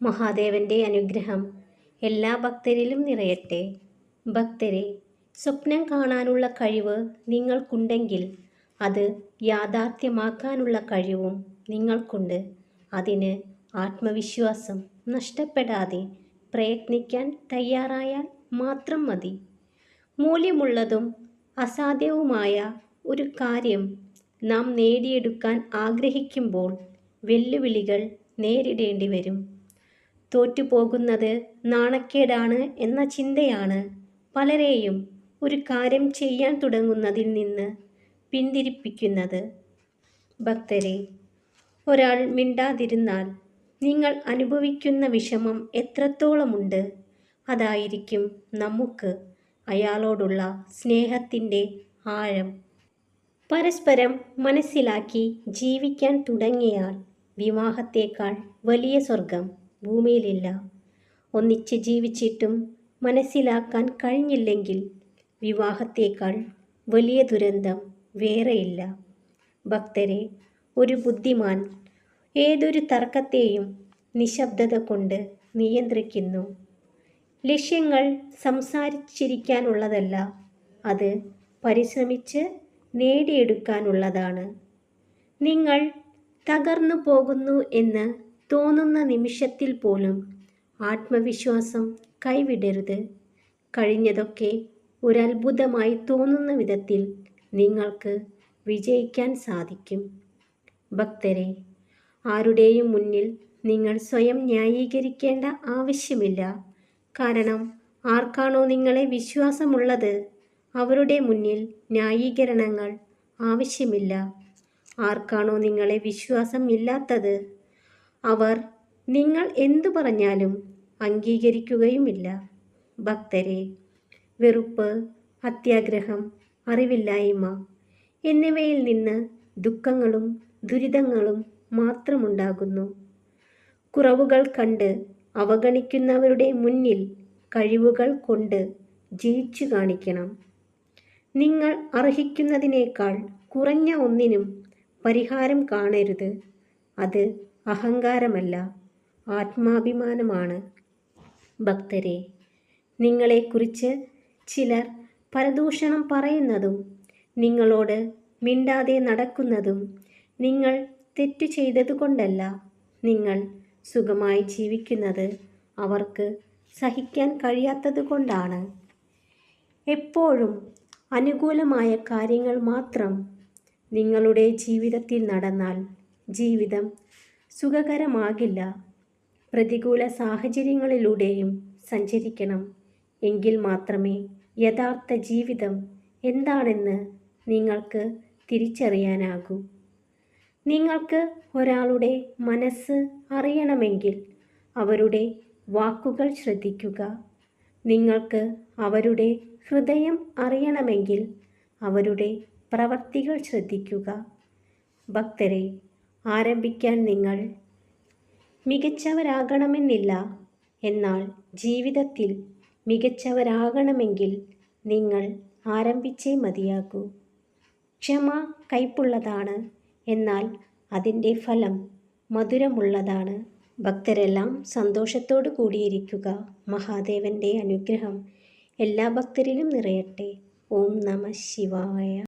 മഹാദേവന്റെ അനുഗ്രഹം എല്ലാ ഭക്തരിലും നിറയട്ടെ. ഭക്തരെ സ്വപ്നം കാണാനുള്ള കഴിവ് നിങ്ങൾക്കുണ്ടെങ്കിൽ അത് യാഥാർത്ഥ്യമാക്കാനുള്ള കഴിവും നിങ്ങൾക്കുണ്ട്. അതിന് ആത്മവിശ്വാസം നഷ്ടപ്പെടാതെ പ്രയത്നിക്കാൻ തയ്യാറായാൽ മാത്രം മതി. മൂല്യമുള്ളതും അസാധ്യവുമായ ഒരു കാര്യം നാം നേടിയെടുക്കാൻ ആഗ്രഹിക്കുമ്പോൾ വെല്ലുവിളികൾ നേരിടേണ്ടി വരും തോറ്റുപോകുന്നത് നാണക്കേടാണ് എന്ന ചിന്തയാണ് പലരെയും ഒരു കാര്യം ചെയ്യാൻ തുടങ്ങുന്നതിൽ നിന്ന് പിന്തിരിപ്പിക്കുന്നത്. ഭക്തരെ ഒരാൾ മിണ്ടാതിരുന്നാൽ നിങ്ങൾ അനുഭവിക്കുന്ന വിഷമം എത്രത്തോളമുണ്ട്? അതായിരിക്കും നമുക്ക് അയാളോടുള്ള സ്നേഹത്തിന്റെ ആഴം. പരസ്പരം മനസ്സിലാക്കി ജീവിക്കാൻ തുടങ്ങിയാൽ വിവാഹത്തേക്കാൾ വലിയ സ്വർഗം ഭൂമിയിലില്ല. ഒന്നിച്ച് ജീവിച്ചിട്ടും മനസ്സിലാക്കാൻ കഴിഞ്ഞില്ലെങ്കിൽ വിവാഹത്തേക്കാൾ വലിയ ദുരന്തം വേറെയില്ല. ഭക്തരെ ഒരു ബുദ്ധിമാൻ ഏതൊരു തർക്കത്തെയും നിശബ്ദത കൊണ്ട് നിയന്ത്രിക്കുന്നു. ലക്ഷ്യങ്ങൾ സംസാരിച്ചിരിക്കാനുള്ളതല്ല അത് പരിശ്രമിച്ച് നേടിയെടുക്കാനുള്ളതാണ്. നിങ്ങൾ തകർന്നു പോകുന്നു എന്ന് തോന്നുന്ന നിമിഷത്തിൽ പോലും ആത്മവിശ്വാസം കൈവിടരുത്. കഴിഞ്ഞതൊക്കെ ഒരത്ഭുതമായി തോന്നുന്ന വിധത്തിൽ നിങ്ങൾക്ക് വിജയിക്കാൻ സാധിക്കും. ഭക്തരെ ആരുടെയും മുന്നിൽ നിങ്ങൾ സ്വയം ന്യായീകരിക്കേണ്ട ആവശ്യമില്ല. കാരണം ആർക്കാണോ നിങ്ങളെ വിശ്വാസമുള്ളത് അവരുടെ മുന്നിൽ ന്യായീകരണങ്ങൾ ആവശ്യമില്ല. ആർക്കാണോ നിങ്ങളെ വിശ്വാസം ഇല്ലാത്തത് അവർ നിങ്ങൾ എന്തു പറഞ്ഞാലും അംഗീകരിക്കുകയുമില്ല. ഭക്തരെ വെറുപ്പ് അത്യാഗ്രഹം അറിവില്ലായ്മ എന്നിവയിൽ നിന്ന് ദുഃഖങ്ങളും ദുരിതങ്ങളും മാത്രമുണ്ടാകുന്നു. കുറവുകൾ കണ്ട് അവഗണിക്കുന്നവരുടെ മുന്നിൽ കഴിവുകൾ കൊണ്ട് ജയിച്ചു കാണിക്കണം. നിങ്ങൾ അർഹിക്കുന്നതിനേക്കാൾ കുറഞ്ഞ ഒന്നിനും പരിഹാരം കാണരുത്. അത് അഹങ്കാരമല്ല ആത്മാഭിമാനമാണ്. ഭക്തരെ നിങ്ങളെക്കുറിച്ച് ചിലർ പരദൂഷണം പറയുന്നതും നിങ്ങളോട് മിണ്ടാതെ നടക്കുന്നതും നിങ്ങൾ തെറ്റു ചെയ്തതുകൊണ്ടല്ല. നിങ്ങൾ സുഖമായി ജീവിക്കുന്നത് അവർക്ക് സഹിക്കാൻ കഴിയാത്തതുകൊണ്ടാണ്. എപ്പോഴും അനുകൂലമായ കാര്യങ്ങൾ മാത്രം നിങ്ങളുടെ ജീവിതത്തിൽ നടന്നാൽ ജീവിതം സുഖകരമാകില്ല. പ്രതികൂല സാഹചര്യങ്ങളിലൂടെയും സഞ്ചരിക്കണം. എങ്കിൽ മാത്രമേ യഥാർത്ഥ ജീവിതം എന്താണെന്ന് നിങ്ങൾക്ക് തിരിച്ചറിയാനാകൂ. നിങ്ങൾക്ക് ഒരാളുടെ മനസ്സ് അറിയണമെങ്കിൽ അവരുടെ വാക്കുകൾ ശ്രദ്ധിക്കുക. നിങ്ങൾക്ക് അവരുടെ ഹൃദയം അറിയണമെങ്കിൽ അവരുടെ പ്രവർത്തികൾ ശ്രദ്ധിക്കുക. ഭക്തരെ ആരംഭിക്കാൻ നിങ്ങൾ മികച്ചവരാകണമെന്നില്ല. എന്നാൽ ജീവിതത്തിൽ മികച്ചവരാകണമെങ്കിൽ നിങ്ങൾ ആരംഭിച്ചേ മതിയാകൂ. ക്ഷമ കയ്പുള്ളതാണ് എന്നാൽ അതിന്റെ ഫലം മധുരമുള്ളതാണ്. ഭക്തരെല്ലാം സന്തോഷത്തോടു കൂടിയിരിക്കുക. മഹാദേവന്റെ അനുഗ്രഹം എല്ലാ ഭക്തരിലും നിറയട്ടെ. ഓം നമ ശിവായ.